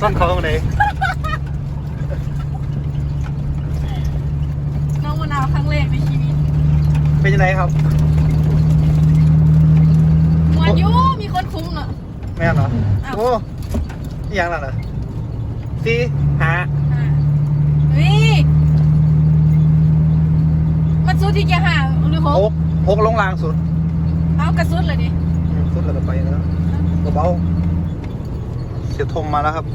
ซ่อนเขาตรงไหนน้องมะนาวครั้งแรกในชีวิตเป็นยังไงครับมวนอยูมีคนคุ้มเนาะแม่นเหรออ้าวโอ้ยยังล่ะเหรอสี่หาวีมันสู้ที่จะหาหรือหหกหกลงลางสุดเอากระสุดเลยดิ อืมสุดแล้วก็ไปแล้วเบา สียทมมาแล้วครับ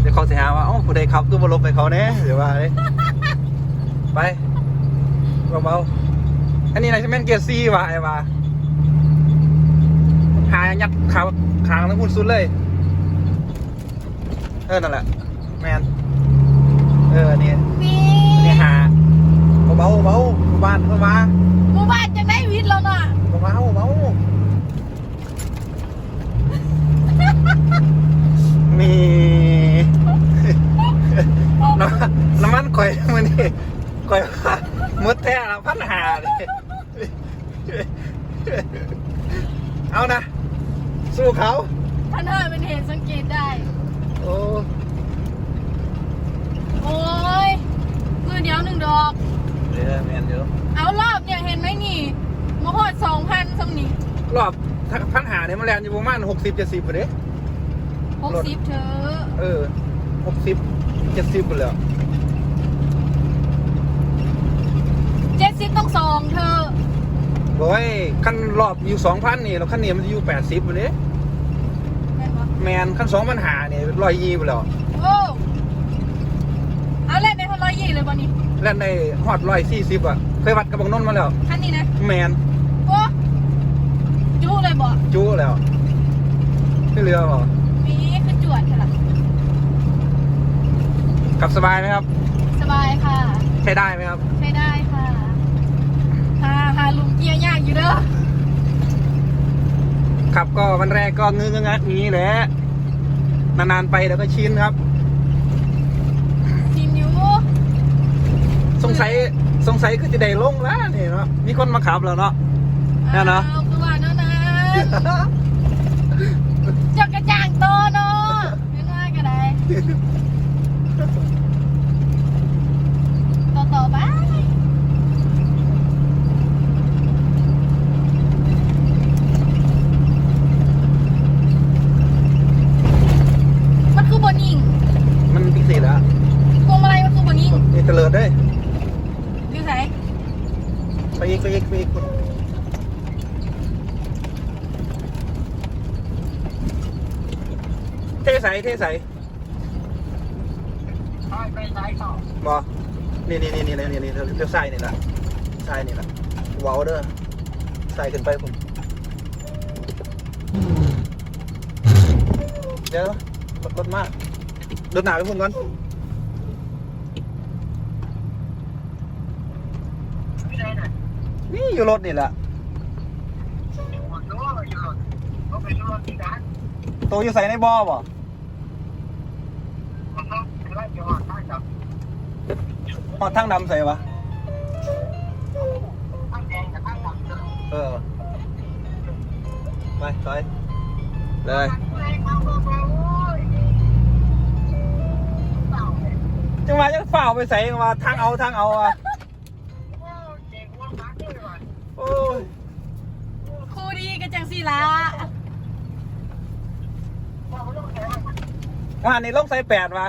เดี๋ยวเขาจะหาว่าเอ้าผู้ใดขับก็มาลบไปเขาแน่เดี๋ยวว่าเลยไปเบาๆอันนี้นายจะแม่นเกียร์ซีว่ะไอ้ว่า หายัดขาขางทั้งหุ่นสุดเลย เออนั่นแหละแมนเออนี่นี่นี่หาเบาๆเบาๆบ้านเข้ามาหมู่บ้านจังได้วิทย์แล้วเนาะเบาๆเบาๆมี น้ำน้ำมันข่อยมือนี่ข่อยว่ามืดแท้ละพันหาเลยเอานะ สู้เขาท่านห้าเป็นเหตุสังเกตได้ โอ้โอ้ยมือเดียวหนึ่งดอก เดี๋ยวแมนเดี๋ยวเอารอบเนี่ยเห็นไหมนี่มาหอดสองพันสำนีรอบพันหาเนี่ยมันแลนอยู่ประมาณหกสิบเจ็ดสิบไปเด้หกสิบเธอ เออหกสิบเจ็ดสิบไปแล้วเจ็ดสิบต้องสองเธอ บอกว่าขั้นรอบอยู่สองพันนี่แล้วขั้นนี้มันจะอยู่แปดสิบไปเด้แม่นปะแมนขั้นสองพันหาเนี่ยร้อยยี่ไปแล้วโอ้เอาเล่นในคนร้อยยี่เลยวันนี้แล่นในฮอดร้อยสี่สิบอะเคยวัดกับบางนนท์มาแล้วท่านนี้นะแมนโอ้จู้เลยบอกจู้แล้วที่เรือบอกมีคือจวดค่ะล่ะขับสบายไหมครับ สบายค่ะ ใช้ได้ไหมครับ ใช้ได้ค่ะหาหาลุงเกียร์ยากอยู่เด้อ ขับก็วันแรกก็งึ้งงักอย่างนี้แหละนานๆไปเดี๋ยวก็ชินครับทีมยูสงสัยสงสัยคือจะได้ลงแล้วนี่เนาะมีคนมาขับแล้วเนาะแน่เนอะอคือว่าเนาะนะเจักกระจ่างโตเนาะไม่น่าก็ได้ต่อต่อไป มันคือบนยิง มันพิเศษแล้ว พวงมาลัยมันคือบนยิง นี่เตลิดด้วย อยู่ไหน ไปอีกไปอีกไปอีกเท ใสเทใสไปไหนต่อบอนี่นี่นี่นี่นี่นี่เลี้ยวซ้ายนี่แหละซ้ายนี่แหละว้าวเด้อซ้ายขึ้นไปผมเดี๋ยวรถรถมากรถหนาไปพุ่นก่อนที่ไหนน่ะนี่อยู่รถนี่แหละหมดตัวอยู่รถเขาไปรถที่ร้านโตอยู่ใส่ในบ่อบ่ มันต้องไปไล่จัง หวัดใต้จับหอดทางดำใส่วะทั้งแดงกับทั้งดำเลยเออไปถอยเลยจังหวะจะฝ่าวไปใส่จังหวะทางเอาทางเอาอะโอ้ยครูดีกันจังสีละว่านี่ลงใส่แปดวะ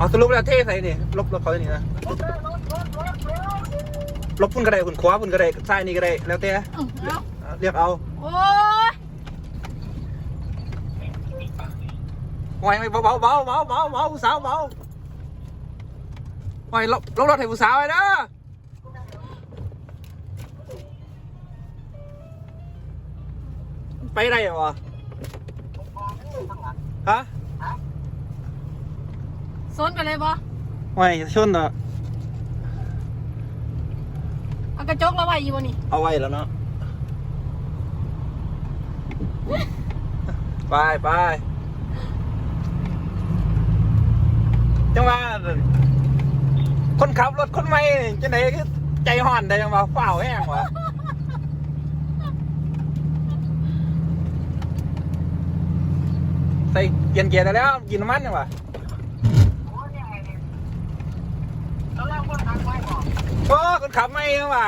เอาสรุปแล้วเทใส่นี่ลบลบเขาอย่างนี้นะลบพุ่นก็ได้พุ่นขวาพุ่นก็ได้ซ้ายนี่ก็ได้แล้วแต่เรียกเอาโอ้ยหวไหมเบาเบาเบาเบาเบาเบาผู้สาวเบาไหวลงลงรถให้ผู้สาวไว้นะไปได้เหรอวะฮะ โซนไปเลยบ่ไหวชนอะเอากระจกแล้วไว้อยู่บ่นี่เอาไว้แล้วเนาะไปไปจังว่าคนขับรถคนใหม่นี่จังไหนคือใจห่อนได้จังว่าฝ้าวแห้งวะใส่เกียนเกียร์ได้แล้วกินน้ำมันยังวะ โอ้ยยังไงเนี่ยแล้วเราก็ทำไว้บอก โอ้คนขับไม่ยังวะ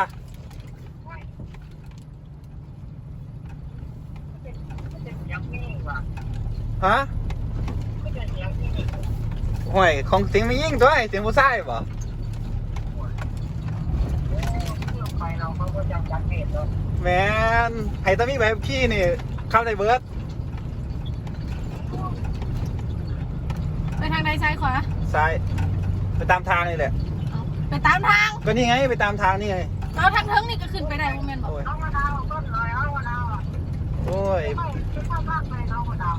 เป็นเสียงนี่ว่ะฮะไม่เป็นเสียงนี่ห่วยของเสียงไม่ยิ่งตัวไอ้เสียงผู้ชายบ่โอ้เรื่องไปเราเขาก็จะจัดเกตแล้วแมนไห้ตามีแบบขี้นี่เข้าในเบิร์ดไปทางใดซ้ายขวาซ้ายไปตามทางนี่แหละเอา ไปตามทางก็นี่ไงไปตามทางนี่ไง เราทางเทิงนี่ก็ขึ้นไปได้บ่แม่นบ่โอ้ย เอามะนาวต้นเลยเอามะนาวอะโอ้ย ไม่ไม่เข้าข้างเลยเอามะนาว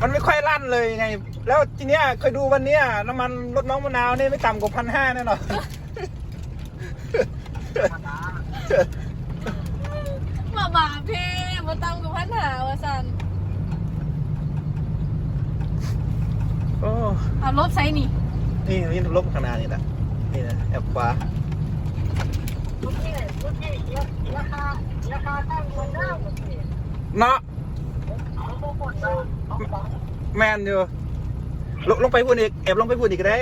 มันไม่ค่อยลั่นเลยไง แล้วทีเนี้ยเคยดูวันเนี้ยน้ำมันรถน้องมะนาวนี่ไม่ต่ำกว่าพันห้าแน่นอน มะนาวมาบาเพ่บ่ตามกับพันหาว่าซั่นโอ้เอารถไสนี่นี่นี่ลบขางหนาดนี่แหละนี่นะ แอบขวาเนาะแมนอยู่ลงลงไปพูดอีกแอบลงไปพูดอีกได้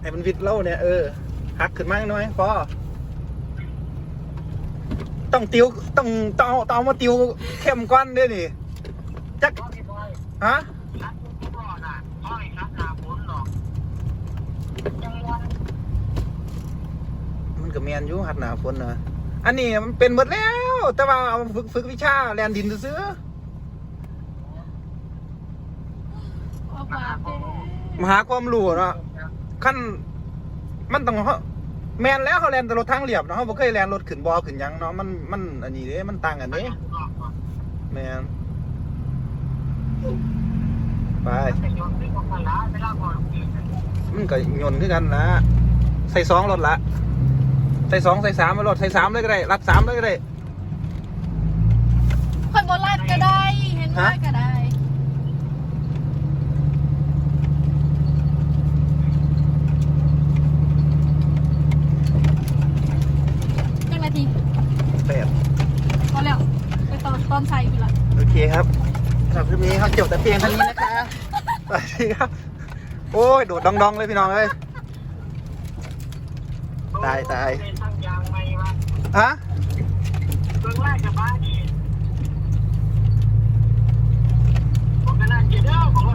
ให้มันวิดเล่าเนี่ยเออหักขึ้นมาหน่อยพอต้องติวต้องต้องเอาต้องมาติวเข้มก้อนด้วยนี่จักฮะ รักทุกพ่อน่ะพ่อยรักนาผลหรอกยังวัน มันก็แมนอยู่หัดหนาฝนนะอันนี้มันเป็นหมดแล้ว แต่ว่าเอามาฝึกฝึกวิชาแลนดินซื้อมาบาเพ่ๆมาหาความรู้เนาะขั้นมันต้องเฮาแมนแล้วเขาแลนแต่รถทางเรียบเนาะเขาบ่เคยแลนรถขึ้นบอขึ้นหยังเนาะมันมันอันนี้เด้มันต่างกันเด้แมนไปแต่ยนต์ที่ของกันละไม่ได้พอลูกทีมันก็ยนต์คือกันละใส่สองรถละ ใส่สองใส่สามมารถใส่สามเลยก็ได้ รัดสามเลยก็ได้ คนบ่ลาดก็ได้ เห็นว่าก็ได้จังนาทีแปดพอแล้วไปตอนตอนใส่อยู่ละโอเคครับสำหรับคลิปนี้ครับจบแต่เพียงเท่านี้นะคะสวัสดีครับ โอ้ย โดดดองๆเลยพี่น้องเอ้ย ตายตายเป็นทั้งยางไม่วะฮะเบื้องแรกจะบ้าดีผมก็นั่งกินเด้อผมก็